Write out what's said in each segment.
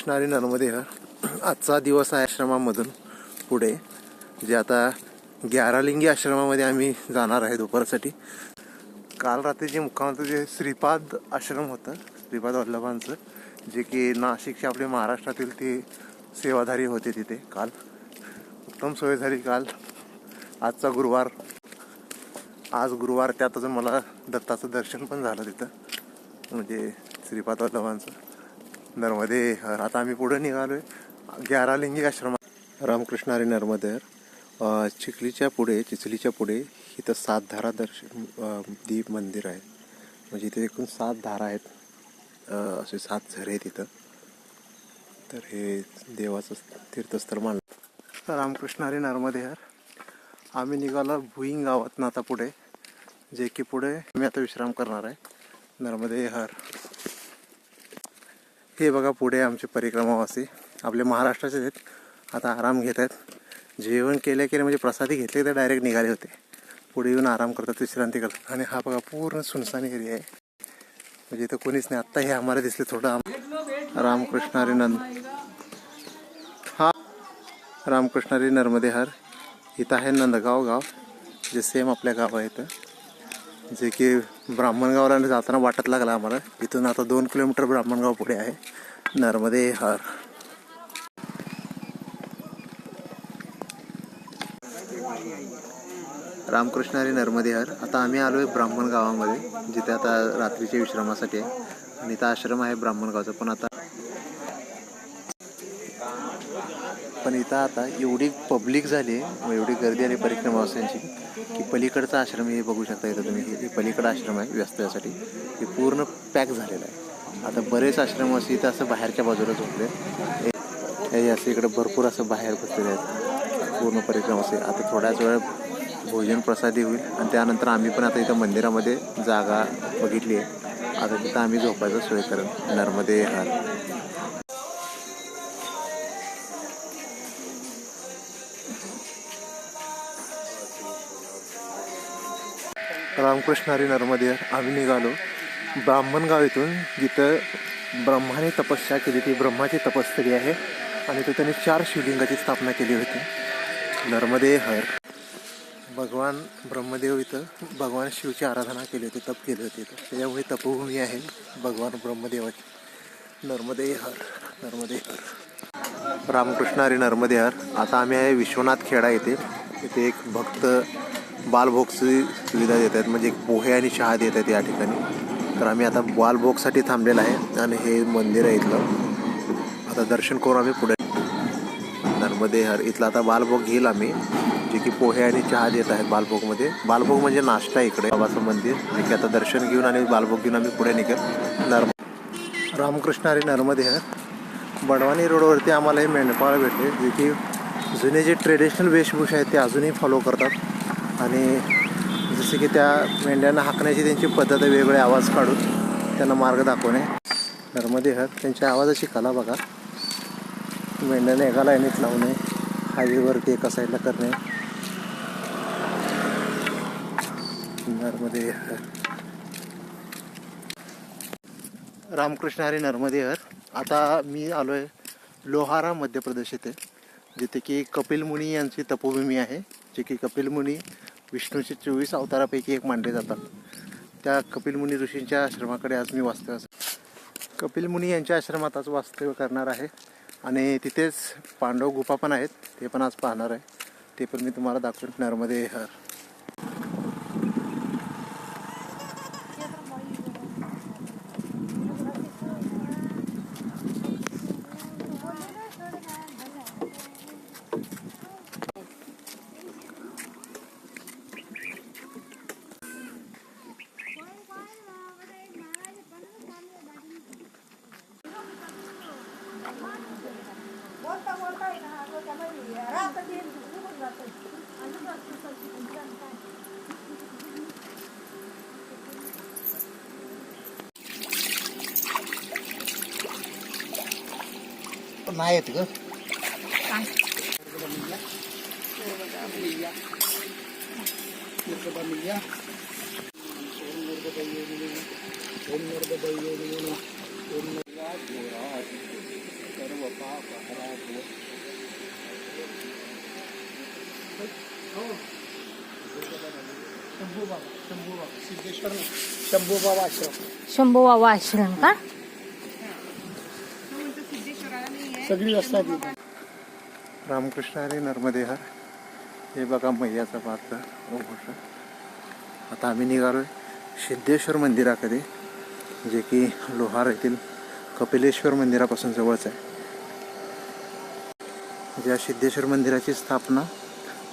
कृष्णारी नर्मदे आजचा दिवस आहे आश्रमामधून पुढे जे आता ग्यारालिंगी आश्रमामध्ये आम्ही जाणार आहे दुपारसाठी. काल रात्री जे मुक्कामाचं जे श्रीपाद आश्रम होतं श्रीपाद वल्लभांचं जे की नाशिकचे आपले महाराष्ट्रातील ते सेवाधारी होते तिथे काल. उत्तम सोय झाली काल. आजचा गुरुवार आज गुरुवार त्यात अजून मला दत्ताचं दर्शन पण झालं तिथं. म्हणजे श्रीपाद वल्लभांचं. नर्मदे हर आता आम्ही पुढे निघालोय. ग्यारालिंगी आश्रमात रामकृष्णारी नर्मदे हर अं, चिखलीच्या पुढे चिचलीच्या पुढे इथं सात धारा दर्शन अं, दीप मंदिर आहे. म्हणजे इथे एकूण सात धारा आहेत. असे सात झरे आहेत इथं. तर हे देवाचं तीर्थस्थळ मानलं. रामकृष्णारी नर्मदे हर आम्ही निघालो भुईंग गावातनं आता पुढे. जे की पुढे मी आता विश्राम करणार आहे. नर्मदे हर हे बघा पुढे आमचे परिक्रमावासी आपले महाराष्ट्राचे आहेत. आता आराम घेत आहेत. जेवण केले की म्हणजे प्रसादी घेतले तर डायरेक्ट निघाले होते. पुढे येऊन आराम करतात विश्रांती करतात. आणि हा बघा पूर्ण सुनसान एरिया आहे. म्हणजे इथं कोणीच नाही. आत्ता हे आम्हाला दिसले थोडं आम- रामकृष्णारी नंद. हा रामकृष्णारी नर्मदेहर इथं आहे नंदगाव गाव जे सेम आपल्या गाव आहे इथं. जे की ब्राह्मणगावला जाताना वाटत लागला आम्हाला. इथून आता दोन किलोमीटर ब्राह्मणगाव पुढे आहे. नर्मदे हर. रामकृष्णारी नर्मदे हर. आता आम्ही आलो आहे ब्राह्मण गावामध्ये जिथे आता रात्रीच्या विश्रामासाठी आहे. आणि इथं आश्रम आहे ब्राह्मण गावचा पण आता पण इथं आता एवढी पब्लिक झाली आहे एवढी गर्दी आली परिक्रमावासियांची की पलीकडचा आश्रम हे बघू शकता इथं तुम्ही हे पलीकडं आश्रम आहे व्यस्तसाठी हे पूर्ण पॅक झालेलं आहे. आता बरेच आश्रमवासी इथं असं बाहेरच्या बाजूला झोपले हे असे इकडं भरपूर असं बाहेर बसलेले आहेत. पूर्ण परिक्रमावासी आता थोड्याच वेळ भोजन प्रसादी होईल आणि त्यानंतर आम्ही पण आता इथं मंदिरामध्ये जागा बघितली आहे. आता तिथं आम्ही झोपायचं सोय करेन. नर्मदे रामकृष्ण रामकृष्णारी नर्मदे आम्ही निघालो. ब्राह्मणगाव इथून जिथं ब्रह्माने तपस्या केली ती ब्रह्माची तपस्थळी आहे आणि तो त्याने चार शिवलिंगाची स्थापना केली होती. नर्मदे हर. भगवान ब्रह्मदेव इथं भगवान शिवची आराधना केली होती तप केली होती इथं. त्याच्यामुळे तपोभूमी आहे भगवान ब्रह्मदेवाची. नर्मदे हर. नर्मदे हर. रामकृष्णारी नर्मदे हर. आता आम्ही आहे विश्वनाथ खेडा येथे. इथे एक भक्त बालभोगची सुविधा देत आहेत म्हणजे पोहे आणि चहा देत आहेत या ठिकाणी. तर आम्ही आता बालभोगसाठी थांबलेलं आहे आणि हे मंदिर आहे इथलं. आता दर्शन करून आम्ही पुढे नर्मदे हर इथलं आता बालभोग घेईल आम्ही. जे की पोहे आणि चहा देत आहेत बालभोगमध्ये. बालभोग म्हणजे नाश्ता आहे इकडे बाबाचं मंदिर. जे की आता दर्शन घेऊन आणि बालभोग घेऊन आम्ही पुढे निघेल. नर्म आणि नर्मदे हर बडवानी रोडवरती आम्हाला हे मेंढपाळ भेटले जे की जुने जे ट्रेडिशनल वेशभूषा आहेत ते अजूनही फॉलो करतात. आणि जसे की त्या मेंढ्यांना हाकण्याची त्यांची पद्धत वेगळे आवाज काढून त्यांना मार्ग दाखवणे. नर्मदे हर त्यांच्या आवाजाची कला बघा. मेंढ्याने एका लाईनीत लावणे हायवेवरती एका साईडला करणे. नर्मदे हर रामकृष्ण हरी नर्मदे हर आता मी आलो आहे लोहारा मध्य प्रदेश येथे जिथे की कपिल मुनी यांची तपोभूमी आहे जे की कपिल मुनी विष्णूचे चोवीस अवतारापैकी एक मानले जातात. त्या कपिलमुनी ऋषींच्या आश्रमाकडे आज मी वास्तव्य कपिलमुनी यांच्या आश्रमात आज वास्तव्य करणार आहे आणि तिथेच पांडव गुफा पण आहेत ते पण आज पाहणार आहे. ते पण मी तुम्हाला दाखवेन. नर्मदे हर. नाही येत ग शंभू बाबा आश्रम शंभू बाबा आश्रम. का? सगळी असतात. रामकृष्ण हरी नर्मदे हर हे बघा मैयाचा पात्र. आता आम्ही निघालोय सिद्धेश्वर मंदिराकडे जे की लोहार येथील कपिलेश्वर मंदिरापासून जवळच आहे. ज्या सिद्धेश्वर मंदिराची स्थापना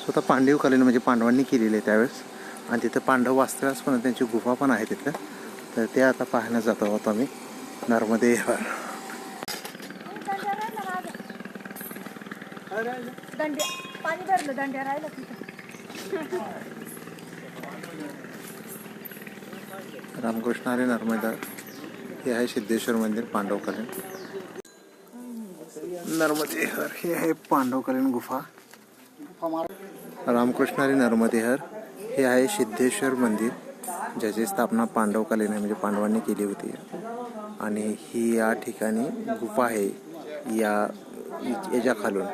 स्वतः पांडवकालीन म्हणजे पांडवांनी केलेली आहे त्यावेळेस. आणि तिथं पांडव वास्तव्यास पण त्यांची गुफा पण आहे तिथं. तर ते आता पाहण्यात जातो आहोत आम्ही. नर्मदे हर दंड्या. पाणी भरलं दंड्या राहिलं तिथं. रामकृष्ण हरी नर्मदा हे आहे सिद्धेश्वर मंदिर पांडवकालीन नर्मदे हर हे आहे पांडवकालीन गुफा. रामकृष्ण नर्मदेहर हे आहे सिद्धेश्वर मंदिर ज्याची स्थापना पांडवकालीन आहे म्हणजे पांडवांनी केली होती. आणि ही या ठिकाणी गुफा आहे या याच्या खालून